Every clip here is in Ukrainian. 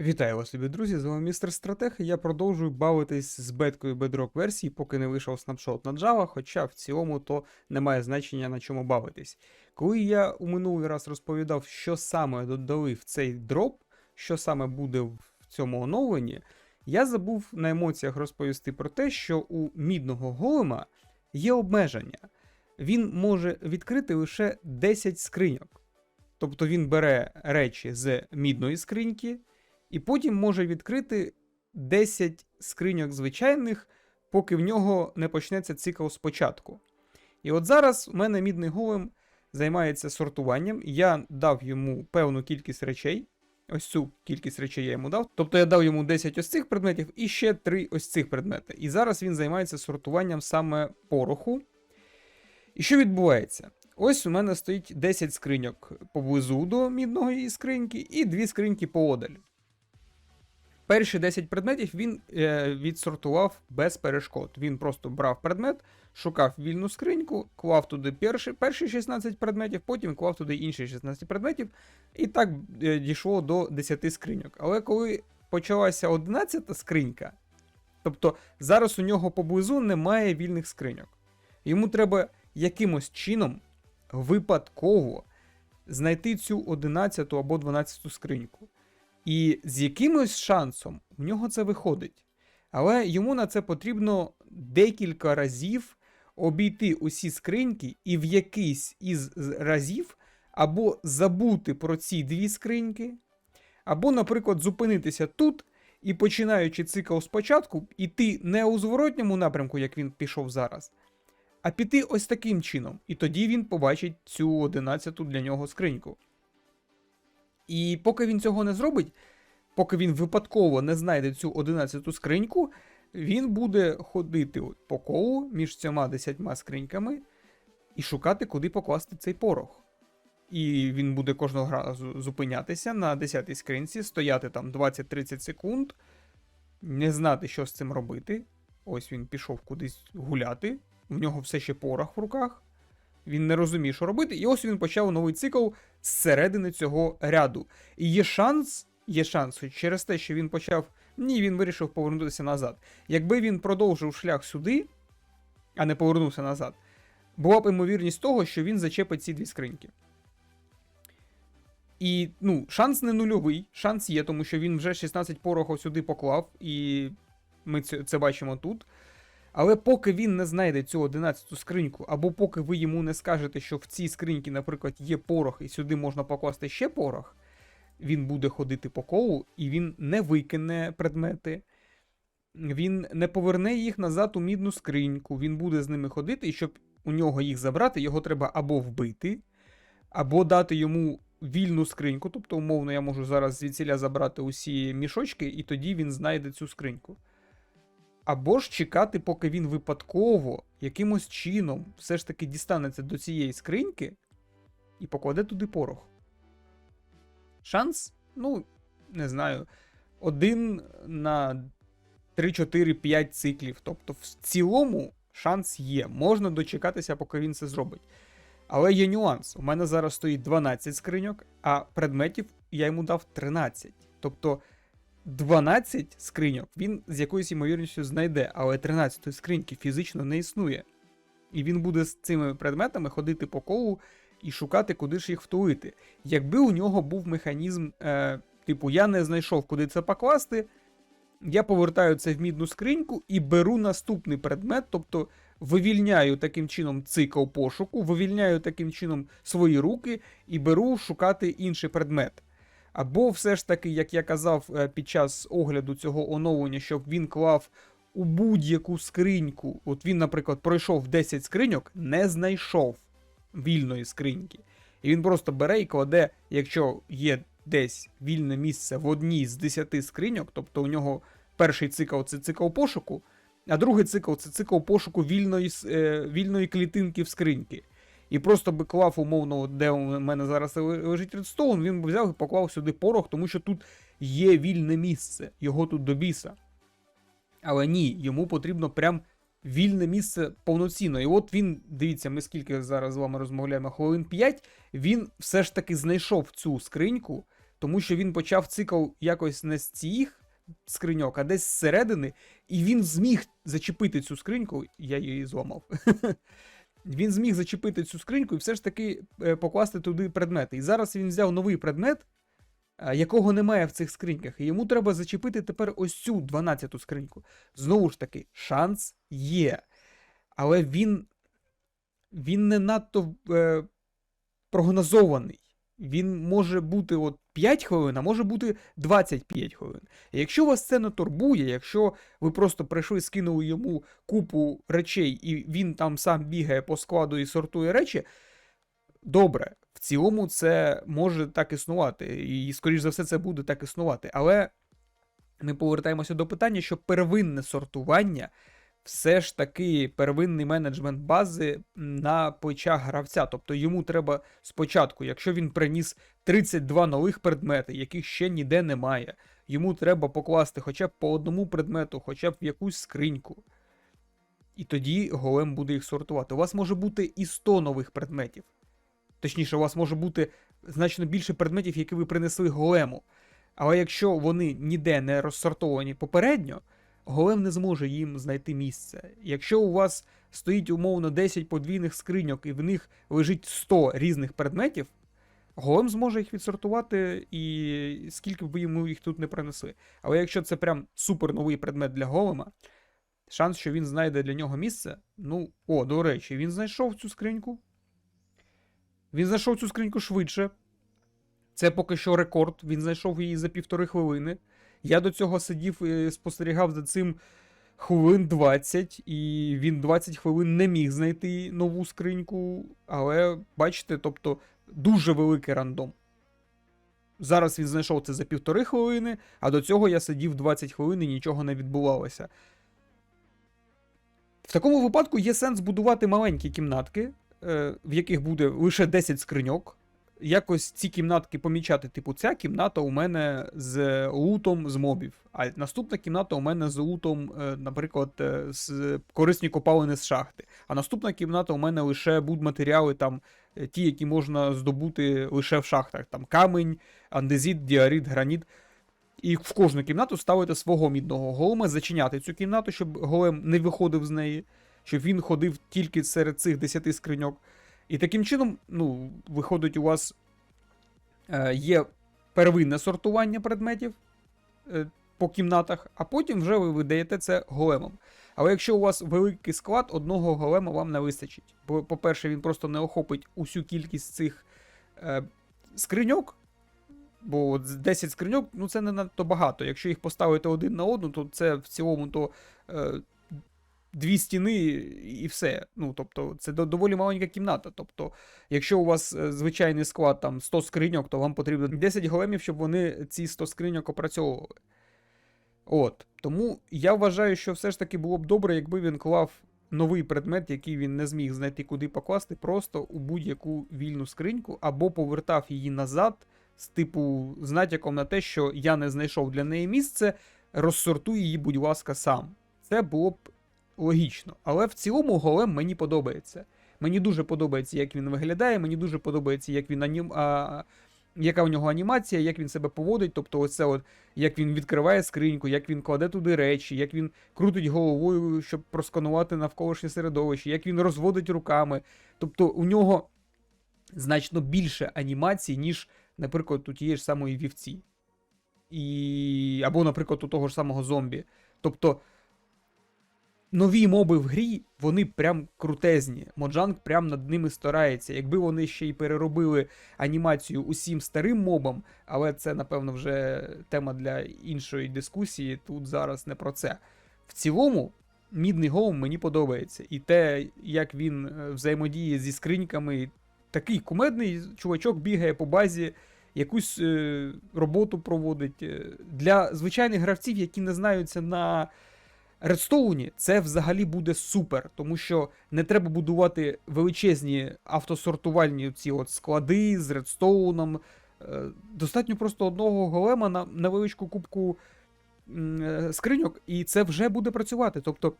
Вітаю вас, любі друзі! З вами містер Стратег. і Я продовжую бавитись з беткою Bedrock версії, поки не вийшов снапшот на Java, хоча в цілому то немає значення на чому бавитись. Коли я у минулий раз розповідав, що саме додали в цей дроп, що саме буде в цьому оновленні, я забув на емоціях розповісти про те, що у мідного голема є обмеження. Він може відкрити лише 10 скриньок. Тобто він бере речі з мідної скриньки. І потім може відкрити 10 скриньок звичайних, поки в нього не почнеться цикл спочатку. І от зараз у мене мідний голем займається сортуванням. Я дав йому певну кількість речей. Ось цю кількість речей я йому дав. Тобто я дав йому 10 ось цих предметів і ще 3 ось цих предмети. І зараз він займається сортуванням саме пороху. І що відбувається? Ось у мене стоїть 10 скриньок поблизу до мідної скриньки і 2 скриньки поодаль. Перші 10 предметів він е, відсортував без перешкод. Він просто брав предмет, шукав вільну скриньку, клав туди перші, перші 16 предметів, потім клав туди інші 16 предметів, і так е, дійшло до 10 скриньок. Але коли почалася 11 скринька, тобто зараз у нього поблизу немає вільних скриньок. Йому треба якимось чином випадково знайти цю 11 або 12 скриньку. І з якимось шансом в нього це виходить. Але йому на це потрібно декілька разів обійти усі скриньки і в якийсь із разів або забути про ці дві скриньки, або, наприклад, зупинитися тут і починаючи цикл спочатку, іти не у зворотньому напрямку, як він пішов зараз, а піти ось таким чином. І тоді він побачить цю одинадцяту для нього скриньку. І поки він цього не зробить, поки він випадково не знайде цю 11 скриньку, він буде ходити по колу між цими 10 скриньками і шукати, куди покласти цей порох. І він буде кожного разу зупинятися на 10 скринці, стояти там 20-30 секунд, не знати, що з цим робити. Ось він пішов кудись гуляти, в нього все ще порох в руках. Він не розуміє, що робити, і ось він почав новий цикл зсередини цього ряду. І є шанс, є шанс, через те, що він почав. Ні, він вирішив повернутися назад. Якби він продовжив шлях сюди, а не повернувся назад, була б ймовірність того, що він зачепить ці дві скриньки. І ну, шанс не нульовий, шанс є, тому що він вже 16 порохів сюди поклав, і ми це бачимо тут. Але поки він не знайде цю 11 скриньку, або поки ви йому не скажете, що в цій скриньці, наприклад, є порох, і сюди можна покласти ще порох, він буде ходити по колу, і він не викине предмети, він не поверне їх назад у мідну скриньку, він буде з ними ходити, і щоб у нього їх забрати, його треба або вбити, або дати йому вільну скриньку. Тобто, умовно, я можу зараз звідсіля забрати усі мішочки, і тоді він знайде цю скриньку. Або ж чекати, поки він випадково якимось чином все ж таки дістанеться до цієї скриньки і покладе туди порох. Шанс, ну, не знаю, один на 3-4-5 циклів. Тобто, в цілому шанс є. Можна дочекатися, поки він це зробить. Але є нюанс. У мене зараз стоїть 12 скриньок, а предметів я йому дав 13. Тобто. 12 скриньок він з якоюсь ймовірністю знайде, але 13 скриньки фізично не існує. І він буде з цими предметами ходити по колу і шукати, куди ж їх втулити. Якби у нього був механізм, е, типу, я не знайшов, куди це покласти, я повертаю це в мідну скриньку і беру наступний предмет, тобто вивільняю таким чином цикл пошуку, вивільняю таким чином свої руки і беру шукати інший предмет. Або все ж таки, як я казав е, під час огляду цього оновлення, щоб він клав у будь-яку скриньку. От він, наприклад, пройшов 10 скриньок, не знайшов вільної скриньки. І він просто бере і кладе, якщо є десь вільне місце в одній з 10 скриньок, тобто у нього перший цикл це цикл пошуку, а другий цикл це цикл пошуку вільної, е, вільної клітинки в скриньки. І просто би клав, умовно, де у мене зараз лежить редстоун, він би взяв і поклав сюди порох, тому що тут є вільне місце, його тут до біса. Але ні, йому потрібно прям вільне місце повноцінно. І от він, дивіться, ми скільки зараз з вами розмовляємо, хвилин 5, він все ж таки знайшов цю скриньку, тому що він почав цикл якось не з цих скриньок, а десь зсередини, і він зміг зачепити цю скриньку, я її зламав. Він зміг зачепити цю скриньку і все ж таки е, покласти туди предмети. І зараз він взяв новий предмет, е, якого немає в цих скриньках. І йому треба зачепити тепер ось цю 12-ту скриньку. Знову ж таки, шанс є. Але він, він не надто е, прогнозований. Він може бути от 5 хвилин, а може бути 25 хвилин. І якщо вас це не турбує, якщо ви просто прийшли, скинули йому купу речей, і він там сам бігає по складу і сортує речі, добре, в цілому це може так існувати. І, скоріш за все, це буде так існувати. Але ми повертаємося до питання, що первинне сортування все ж таки первинний менеджмент бази на плечах гравця. Тобто йому треба спочатку, якщо він приніс 32 нових предмети, яких ще ніде немає, йому треба покласти хоча б по одному предмету, хоча б в якусь скриньку. І тоді голем буде їх сортувати. У вас може бути і 100 нових предметів. Точніше, у вас може бути значно більше предметів, які ви принесли голему. Але якщо вони ніде не розсортовані попередньо, голем не зможе їм знайти місце. Якщо у вас стоїть умовно 10 подвійних скриньок і в них лежить 100 різних предметів, голем зможе їх відсортувати, і скільки б ви йому їх тут не принесли. Але якщо це прям супер новий предмет для голема, шанс, що він знайде для нього місце. Ну, о, до речі, він знайшов цю скриньку. Він знайшов цю скриньку швидше. Це поки що рекорд. Він знайшов її за півтори хвилини. Я до цього сидів і спостерігав за цим хвилин 20, і він 20 хвилин не міг знайти нову скриньку. Але бачите, тобто дуже великий рандом. Зараз він знайшов це за півтори хвилини, а до цього я сидів 20 хвилин і нічого не відбувалося. В такому випадку є сенс будувати маленькі кімнатки, е, в яких буде лише 10 скриньок. Якось ці кімнатки помічати, типу, ця кімната у мене з лутом з мобів, а наступна кімната у мене з лутом, е, наприклад, е, з корисні копалини з шахти. А наступна кімната у мене лише будматеріали, там е, ті, які можна здобути лише в шахтах. Там камень, андезіт, діарит, граніт. І в кожну кімнату ставити свого мідного голема, зачиняти цю кімнату, щоб голем не виходив з неї, щоб він ходив тільки серед цих 10 скриньок. І таким чином, ну, виходить, у вас е, є первинне сортування предметів е, по кімнатах, а потім вже ви видаєте це големом. Але якщо у вас великий склад, одного голема вам не вистачить. Бо, по-перше, він просто не охопить усю кількість цих е, скриньок. Бо 10 скриньок, ну це не надто багато. Якщо їх поставити один на одну, то це в цілому то е, дві стіни і все. Ну, тобто, це доволі маленька кімната. Тобто, якщо у вас е, звичайний склад там 100 скриньок, то вам потрібно 10 големів, щоб вони ці 100 скриньок опрацьовували. От. Тому я вважаю, що все ж таки було б добре, якби він клав новий предмет, який він не зміг знайти куди покласти, просто у будь-яку вільну скриньку, або повертав її назад з типу з натяком на те, що я не знайшов для неї місце, розсортуй її, будь ласка, сам. Це було б логічно. Але в цілому голем мені подобається. Мені дуже подобається, як він виглядає, мені дуже подобається, як він анім... а... яка у нього анімація, як він себе поводить. Тобто, оце от, як він відкриває скриньку, як він кладе туди речі, як він крутить головою, щоб просканувати навколишнє середовище, як він розводить руками. Тобто у нього значно більше анімацій, ніж, наприклад, у тієї ж самої вівці. І... Або, наприклад, у того ж самого зомбі. Тобто нові моби в грі, вони прям крутезні. Моджанг прям над ними старається. Якби вони ще й переробили анімацію усім старим мобам, але це, напевно, вже тема для іншої дискусії. Тут зараз не про це. В цілому, мідний голем мені подобається. І те, як він е, взаємодіє зі скриньками, такий кумедний чувачок бігає по базі. Якусь е, роботу проводить Е, для звичайних гравців, які не знаються на Редстоуні це взагалі буде супер, тому що не треба будувати величезні автосортувальні ці от склади з редстоуном. Достатньо просто одного голема на невеличку кубку е, скриньок, і це вже буде працювати. Тобто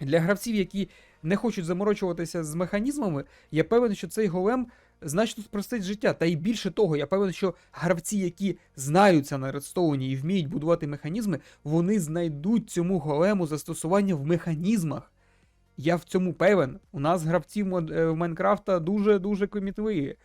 для гравців, які не хочуть заморочуватися з механізмами, я певен, що цей голем значно спростить життя. Та й більше того, я певен, що гравці, які знаються на редстоуні і вміють будувати механізми, вони знайдуть цьому голему застосування в механізмах. Я в цьому певен. У нас гравці е, в Майнкрафта дуже-дуже комітливі.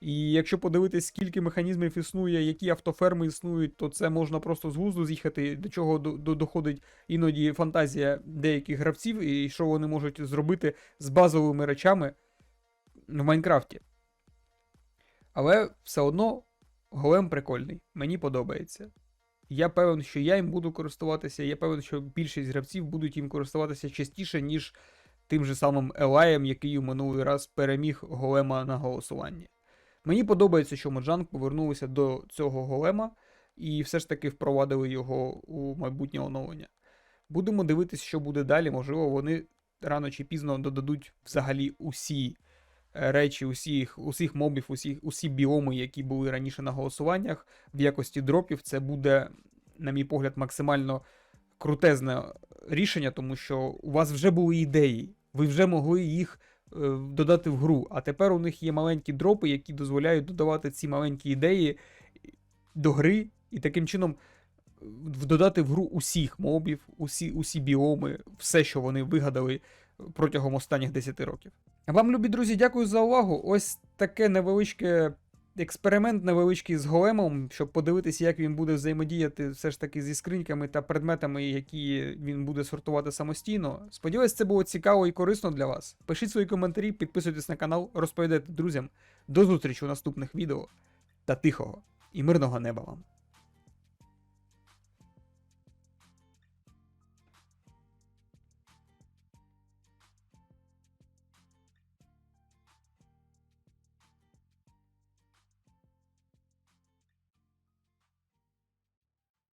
І якщо подивитись, скільки механізмів існує, які автоферми існують, то це можна просто з глузду з'їхати, до чого до, до- доходить іноді фантазія деяких гравців, і що вони можуть зробити з базовими речами в Майнкрафті. Але все одно голем прикольний, мені подобається. Я певен, що я їм буду користуватися, я певен, що більшість гравців будуть їм користуватися частіше, ніж тим же самим Елаєм, який у минулий раз переміг голема на голосуванні. Мені подобається, що Моджанг повернулися до цього голема і все ж таки впровадили його у майбутнє оновлення. Будемо дивитися, що буде далі. Можливо, вони рано чи пізно додадуть взагалі усі речі, усіх, усіх мобів, усіх, усі біоми, які були раніше на голосуваннях в якості дропів. Це буде, на мій погляд, максимально крутезне рішення, тому що у вас вже були ідеї, ви вже могли їх е, додати в гру. А тепер у них є маленькі дропи, які дозволяють додавати ці маленькі ідеї до гри, і таким чином е, додати в гру усіх мобів, усі, усі біоми, все, що вони вигадали протягом останніх 10 років. Вам, любі друзі, дякую за увагу. Ось таке невеличке експеримент невеличкий з големом, щоб подивитися, як він буде взаємодіяти все ж таки зі скриньками та предметами, які він буде сортувати самостійно. Сподіваюсь, це було цікаво і корисно для вас. Пишіть свої коментарі, підписуйтесь на канал, розповідайте друзям. До зустрічі у наступних відео та тихого і мирного неба вам!